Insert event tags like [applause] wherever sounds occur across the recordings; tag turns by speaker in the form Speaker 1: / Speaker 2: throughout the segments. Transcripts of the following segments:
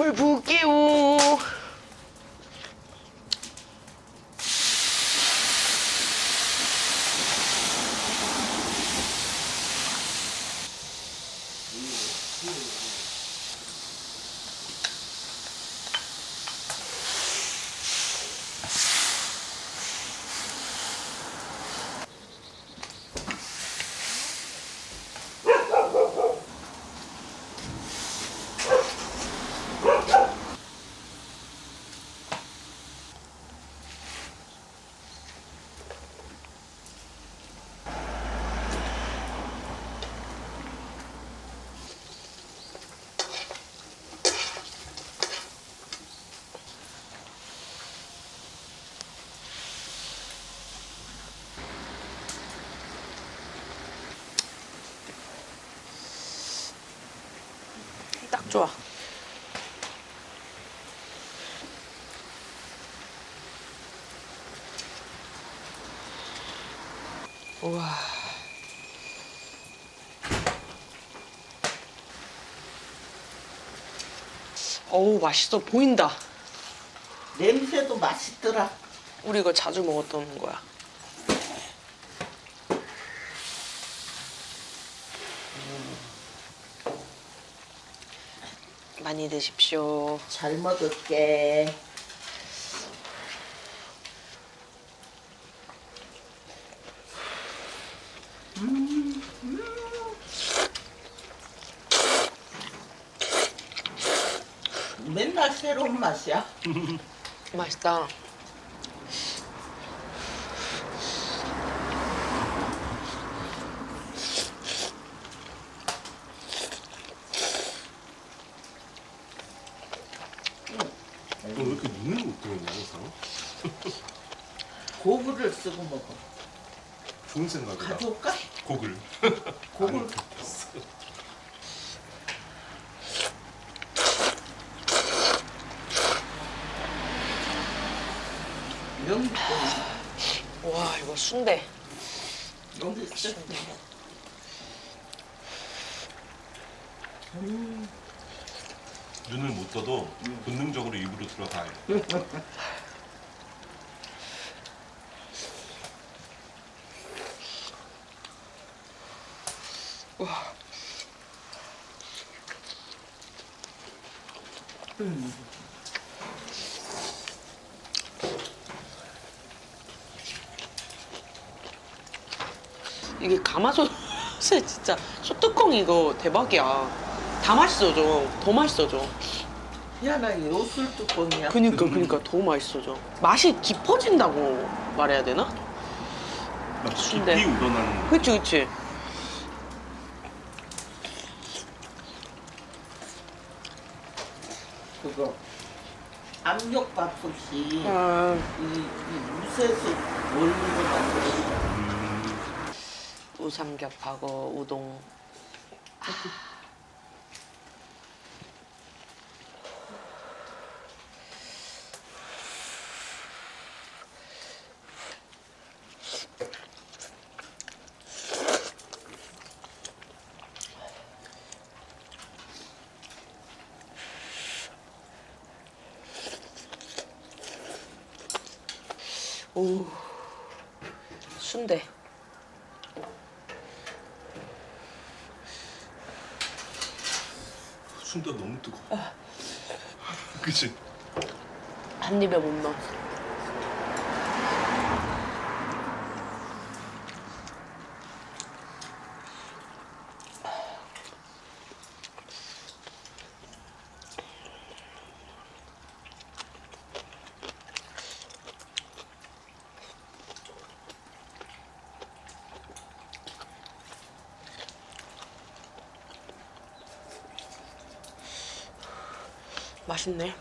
Speaker 1: 물 부을게요. 좋아. 우와. 어우 맛있어 보인다.
Speaker 2: 냄새도 맛있더라.
Speaker 1: 우리 이거 자주 먹었던 거야. 많이 드십시오.
Speaker 2: 잘 먹을게. 음, 맨날 새로운 맛이야.
Speaker 1: 맛있다.
Speaker 3: 이렇게 눈을 못 뜨겠냐 항상? [laughs]
Speaker 2: 고구를 쓰고 먹어.
Speaker 3: 좋은 생각이다.
Speaker 2: 가져올까?
Speaker 3: 고글. [laughs]
Speaker 2: 고글. 여기.
Speaker 1: 와 이거 순대.
Speaker 2: 여기 있어.
Speaker 3: 눈을 못 떠도 본능적으로 입으로 들어가요.
Speaker 1: 이게 가마솥에 진짜 소뚜껑 이거 대박이야. 다 맛있어져. 더 맛있어져.
Speaker 2: 희한하게 요술 뚜껑이야.
Speaker 1: 그니까 그니까 더 맛있어져. 맛이 깊어진다고 말해야 되나?
Speaker 3: 막
Speaker 1: 순대.
Speaker 3: 깊이 우러나는
Speaker 1: 그치 그치.
Speaker 2: 그거 압력밥솥이
Speaker 1: 아,
Speaker 2: 이, 이 무쇠솥 원리로 만들어진
Speaker 3: 음,
Speaker 1: 우삼겹하고 우동. 오, 순대.
Speaker 3: 순대 너무 뜨거워. 그치?
Speaker 1: 한 입에 못 넣어. 맛있네.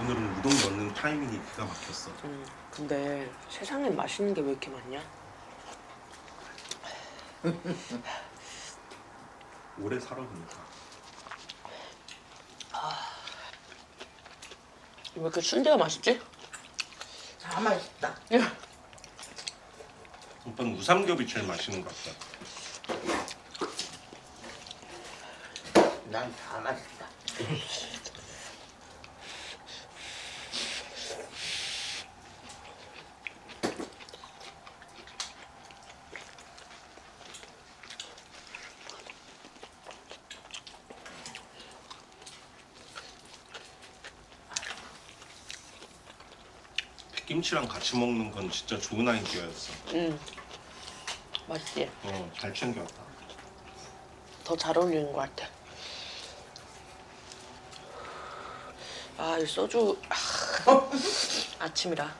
Speaker 3: 오늘은 우동 넣는 타이밍이 기가 막혔어.
Speaker 1: 음, 근데 세상에 맛있는 게 왜 이렇게 많냐? [laughs]
Speaker 3: 오래 살아보니까.
Speaker 1: 왜 이렇게 순대가 맛있지?
Speaker 2: 다 맛있다.
Speaker 1: 야,
Speaker 3: 전 우삼겹이 제일 맛있는 것 같다.
Speaker 2: 난 다 맛있다. [laughs]
Speaker 3: 김치랑 같이 먹는 건 진짜 좋은 아이디어였어.
Speaker 1: 응. 맛있지?
Speaker 3: 어, 잘 챙겨왔다.
Speaker 1: 더 잘 어울리는 것 같아. 아, 이 소주. 아, [laughs] 아침이라.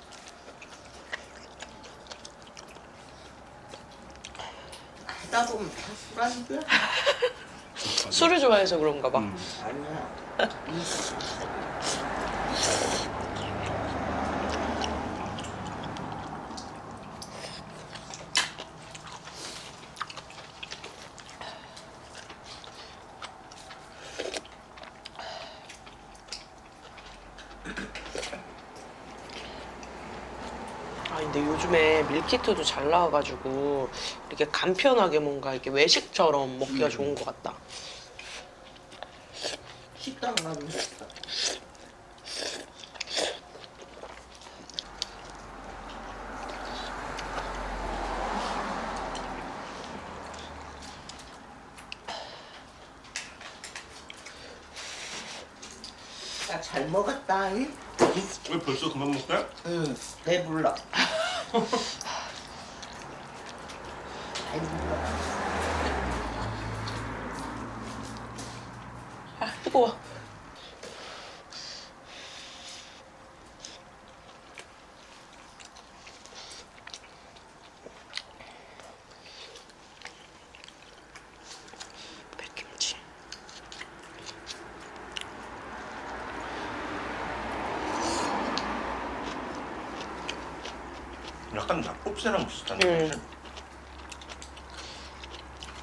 Speaker 2: 하다 보면 다 술안주야?
Speaker 1: 술을 좋아해서 그런가 봐.
Speaker 3: 음.
Speaker 2: 아니야. [laughs]
Speaker 1: 근데 요즘에 밀키트도 잘 나와가지고 이렇게 간편하게 뭔가 이렇게 외식처럼 먹기가 좋은 것 같다.
Speaker 2: 식당 가면 있어. 나잘 먹었다. 잉?
Speaker 3: 왜 벌써 그만 먹게?
Speaker 2: 응, 배불러. [laughs] 배불러.
Speaker 1: 아, 뜨거워. 백김치.
Speaker 3: 약간 낙곱새랑 비슷한
Speaker 1: 음.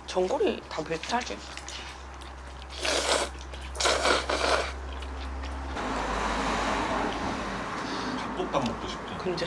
Speaker 1: 전골이 다 비슷하지.
Speaker 3: 닭볶음 먹고 싶다.
Speaker 1: 근데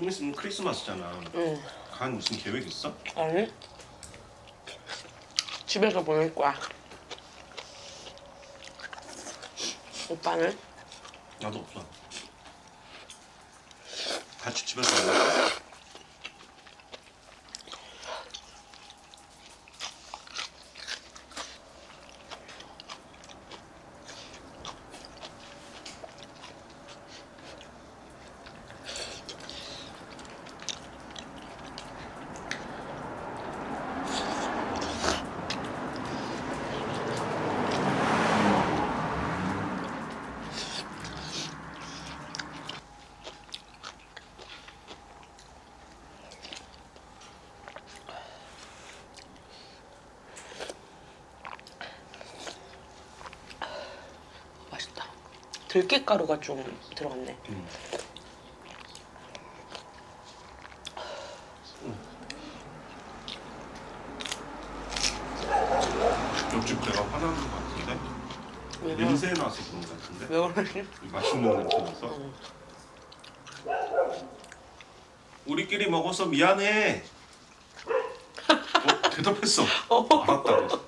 Speaker 3: 좀 있으면 크리스마스잖아.
Speaker 1: 응.
Speaker 3: 간 무슨 계획 있어?
Speaker 1: 아니? 집에서 보낼 거야. 오빠는?
Speaker 3: 나도 없어. 같이 집에서 먹을까?
Speaker 1: 들깨가루가 좀 들어갔네.
Speaker 3: 옆집 내가 화나는 것 같은데?
Speaker 1: 왜, 그러,
Speaker 3: 냄새 나서 그런 것 같은데?
Speaker 1: 왜 그러지?
Speaker 3: 이 맛있는 냄새 나서?
Speaker 1: 응.
Speaker 3: 우리끼리 먹어서 미안해. 어, 대답했어. 알았다고.